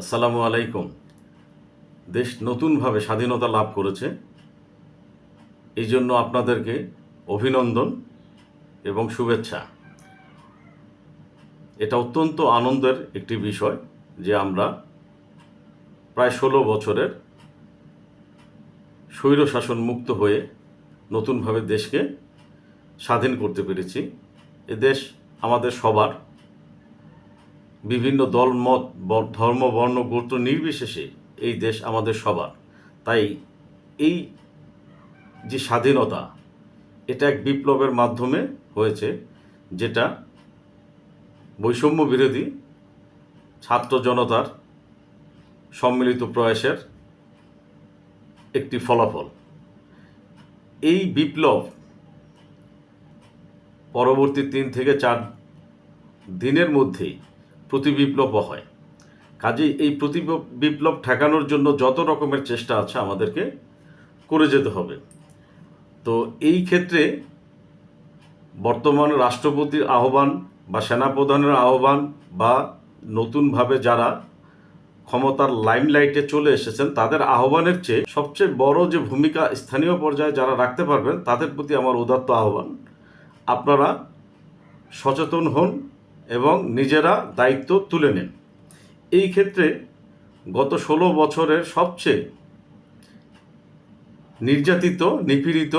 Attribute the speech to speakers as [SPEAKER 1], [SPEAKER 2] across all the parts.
[SPEAKER 1] আসসালামু আলাইকুম। দেশ নতুনভাবে স্বাধীনতা লাভ করেছে। এই জন্য আপনাদেরকে অভিনন্দন এবং শুভেচ্ছা। এটা অত্যন্ত আনন্দের একটি বিষয় যে আমরা প্রায় ষোলো বছরের স্বৈরশাসন মুক্ত হয়ে নতুনভাবে দেশকে স্বাধীন করতে পেরেছি। এ দেশ আমাদের সবার বিভিন্ন দল, মত ধর্ম, বর্ণ গোত্র নির্বিশেষে এই দেশ আমাদের সবার। তাই এই যে স্বাধীনতা, এটা এক বিপ্লবের মাধ্যমে হয়েছে, যেটা বৈষম্য বিরোধী ছাত্র জনতার সম্মিলিত প্রয়াসের একটি ফলাফল। এই বিপ্লব পরবর্তী তিন থেকে চার দিনের মধ্যেই প্রতি বিপ্লব হয়। কাজেই এই প্রতি বিপ্লব ঠেকানোর জন্য যত রকমের চেষ্টা আছে আমাদেরকে করে যেতে হবে। তো এই ক্ষেত্রে বর্তমান রাষ্ট্রপতির আহ্বান বা সেনাপ্রধানের আহ্বান বা নতুনভাবে যারা ক্ষমতার লাইমলাইটে চলে এসেছেন, তাদের আহ্বানের চেয়ে সবচেয়ে বড় যে ভূমিকা স্থানীয় পর্যায়ে যারা রাখতে পারবেন, তাদের প্রতি আমার উদাত্ত আহ্বান। আপনারা সচেতন হন এবং নিজেরা দায়িত্ব তুলে নেন। এই ক্ষেত্রে গত ষোলো বছরের সবচেয়ে নির্যাতিত, নিপীড়িত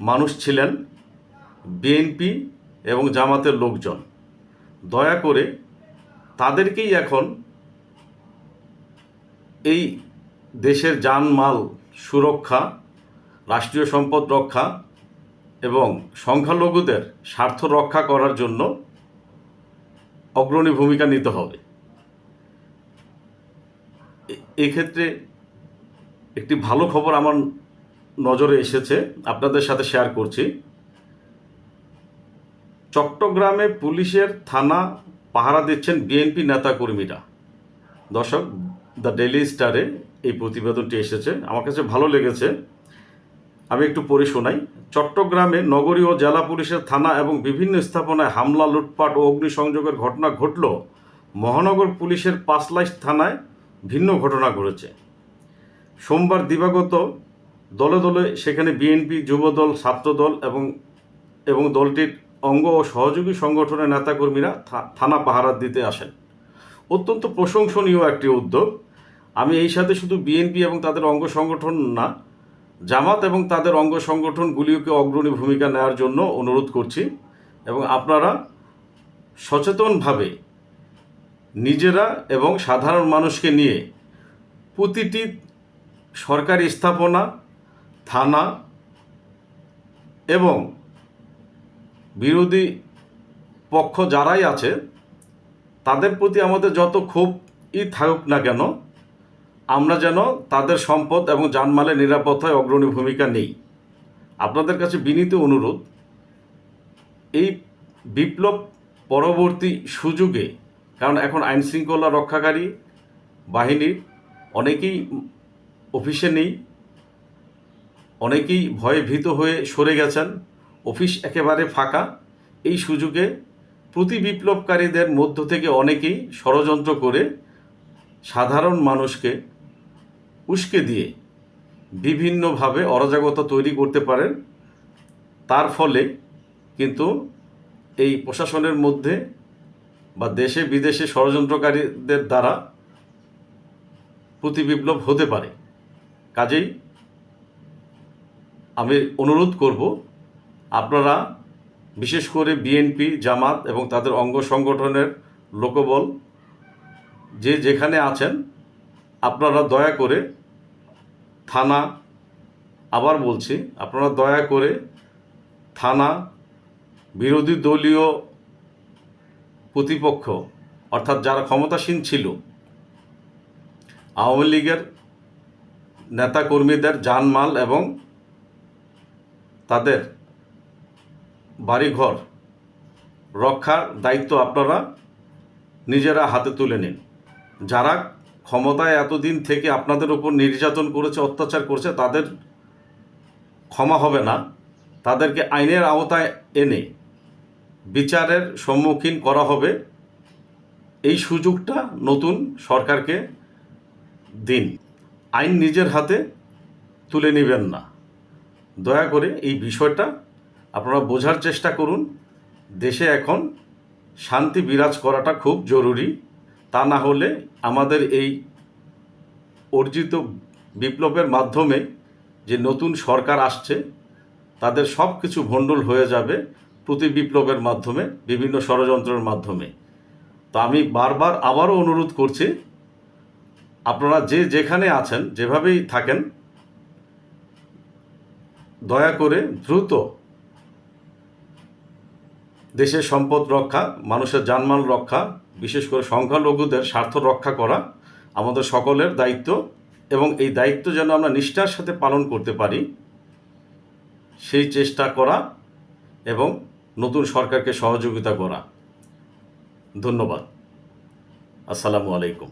[SPEAKER 1] মানুষ ছিলেন বিএনপি এবং জামাতের লোকজন। দয়া করে তাদেরকেই এখন এই দেশের জানমাল সুরক্ষা, রাষ্ট্রীয় সম্পদ রক্ষা এবং সংখ্যালঘুদের স্বার্থ রক্ষা করার জন্য অগ্রণী ভূমিকা নিতে হবে। এক্ষেত্রে একটি ভালো খবর আমার নজরে এসেছে, আপনাদের সাথে শেয়ার করছি। চট্টগ্রামে পুলিশের থানা পাহারা দিচ্ছেন বিএনপি নেতাকর্মীরা। দর্শক, দ্য ডেলি স্টারে এই প্রতিবেদনটি এসেছে। আমার কাছে ভালো লেগেছে। আমি একটু পড়ে শোনাই। চট্টগ্রামে নগরী ও জেলা পুলিশের থানা এবং বিভিন্ন স্থাপনায় হামলা, লুটপাট ও অগ্নিসংযোগের ঘটনা ঘটল। মহানগর পুলিশের পাঁচলাইশ থানায় ভিন্ন ঘটনা ঘটেছে। সোমবার দিবাগত দলে দলে সেখানে বিএনপি, যুবদল, ছাত্রদল এবং এবং দলটির অঙ্গ ও সহযোগী সংগঠনের নেতাকর্মীরা থানা পাহারা দিতে আসেন। অত্যন্ত প্রশংসনীয় একটি উদ্যোগ। আমি এই সাথে শুধু বিএনপি এবং তাদের অঙ্গ সংগঠন না জামাত এবং তাদের অঙ্গ সংগঠনগুলিকে অগ্রণী ভূমিকা নেওয়ার জন্য অনুরোধ করছি এবং আপনারা সচেতনভাবে নিজেরা এবং সাধারণ মানুষকে নিয়ে প্রতিটি সরকারি স্থাপনা, থানা এবং বিরোধী পক্ষ যারাই আছে, তাদের প্রতি আমাদের যত ক্ষোভই থাকুক না কেন আমরা যেন তাদের সম্পদ এবং জানমালের নিরাপত্তায় অগ্রণী ভূমিকা নেই। আপনাদের কাছে বিনীত অনুরোধ, এই বিপ্লব পরবর্তী সুযোগে, কারণ এখন আইন শৃঙ্খলা রক্ষাকারী বাহিনীর অনেকেই অফিসে নেই, অনেকেই ভয়ে ভীত হয়ে সরে গেছেন, অফিস একেবারে ফাঁকা, এই সুযোগে প্রতি বিপ্লবকারীদের মধ্য থেকে অনেকেই ষড়যন্ত্র করে সাধারণ মানুষকে উস্কে দিয়ে বিভিন্নভাবে অরাজকতা তৈরি করতে পারেন। তার ফলে কিন্তু এই প্রশাসনের মধ্যে বা দেশে বিদেশে ষড়যন্ত্রকারীদের দ্বারা প্রতি বিপ্লব হতে পারে। কাজেই আমি অনুরোধ করব, আপনারা বিশেষ করে বিএনপি জামাত এবং তাদের অঙ্গ সংগঠনের লোকবল যে যেখানে আছেন, আপনারা দয়া করে থানা, আবার বলছি, আপনারা দয়া করে থানা, বিরোধী দলীয় প্রতিপক্ষ, অর্থাৎ যারা ক্ষমতাসীন ছিল, আওয়ামী লীগের নেতাকর্মীদের জানমাল এবং তাদের বাড়িঘর রক্ষার দায়িত্ব আপনারা নিজেরা হাতে তুলে নিন। যারা ক্ষমতায় এতদিন থেকে আপনাদের উপর নির্যাতন করেছে, অত্যাচার করেছে, তাদের ক্ষমা হবে না। তাদেরকে আইনের আওতায় এনে বিচারের সম্মুখীন করা হবে। এই সুযোগটা নতুন সরকারকে দিন। আইন নিজের হাতে তুলে নেবেন না। দয়া করে এই বিষয়টা আপনারা বোঝার চেষ্টা করুন। দেশে এখন শান্তি বিরাজ করাটা খুব জরুরি। তা না হলে আমাদের এই অর্জিত বিপ্লবের মাধ্যমে যে নতুন সরকার আসছে, তাদের সব কিছু ভণ্ডুল হয়ে যাবে প্রতি বিপ্লবের মাধ্যমে, বিভিন্ন ষড়যন্ত্রের মাধ্যমে। তো আমি বারবার আবারও অনুরোধ করছি, আপনারা যে যেখানে আছেন, যেভাবেই থাকেন, দয়া করে দ্রুত দেশের সম্পদ রক্ষা, মানুষের জানমাল রক্ষা বিশেষ করে সংখ্যালঘুদের স্বার্থ রক্ষা করা আমাদের সকলের দায়িত্ব এবং এই দায়িত্ব যেন আমরা নিষ্ঠার সাথে পালন করতে পারি, সেই চেষ্টা করা এবং নতুন সরকারকে সহযোগিতা করা। ধন্যবাদ। আসসালামু আলাইকুম।